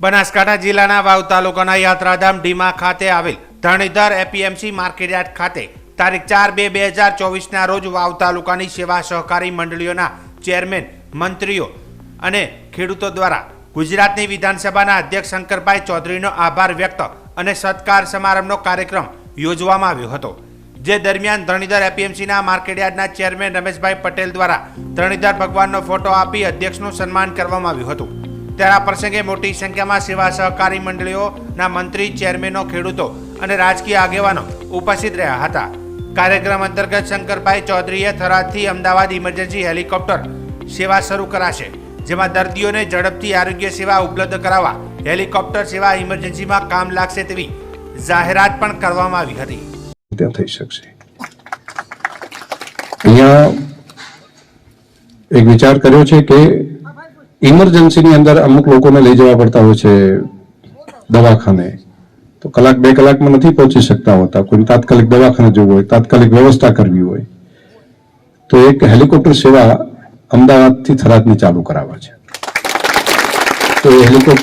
બનાસકાંઠા જિલ્લાના વાવ તાલુકાના યાત્રાધામ ડીમા ખાતે આવેલ ધણીધર એપીએમસી માર્કેટયાર્ડ ખાતે તારીખ ચાર બે બે હજાર ચોવીસના રોજ વાવ તાલુકાની સેવા સહકારી મંડળીઓના ચેરમેન, મંત્રીઓ અને ખેડૂતો દ્વારા ગુજરાતની વિધાનસભાના અધ્યક્ષ શંકરભાઈ ચૌધરીનો આભાર વ્યક્ત અને સત્કાર સમારંભનો કાર્યક્રમ યોજવામાં આવ્યો હતો. જે દરમિયાન ધણીધર એપીએમસીના માર્કેટયાર્ડના ચેરમેન રમેશભાઈ પટેલ દ્વારા ધણીધર ભગવાનનો ફોટો આપી અધ્યક્ષનું સન્માન કરવામાં આવ્યું હતું. ત્યારે આ પ્રસંગે મોટી સંખ્યામાં સેવા સહકારી મંડળીઓના મંત્રી ચેરમેનો ખેડૂતો અને રાજકીય આગેવાનો ઉપસ્થિત રહ્યા હતા. કાર્યક્રમ અંતર્ગત શંકરભાઈ ચૌધરીએ થરાદથી અમદાવાદ ઇમરજન્સી હેલિકોપ્ટર સેવા શરૂ કરાશે જેમાં દર્દીઓને ઝડપથી આરોગ્ય સેવા ઉપલબ્ધ કરાવવા હેલિકોપ્ટર સેવા ઇમરજન્સીમાં કામ લાગશે તેવી જાહેરાત પણ કરવામાં આવી હતી. ત્યાં થઈ શકશે. અહીંયા એક વિચાર કર્યો છે કે ઇમરજન્સીની અંદર અમુક લોકોને લઈ જવા પડતા હોય છે દવાખાને. તો કલાક બે કલાકમાં નથી પહોંચી શકતા હોતા. કોઈ તાત્કાલિક દવાખાને જવું હોય, તાત્કાલિક વ્યવસ્થા કરવી હોય. તો એક હેલિકોપ્ટર સેવા અમદાવાદથી થરાદની ચાલુ કરાવવા છે. તો એ હેલિકોપ્ટર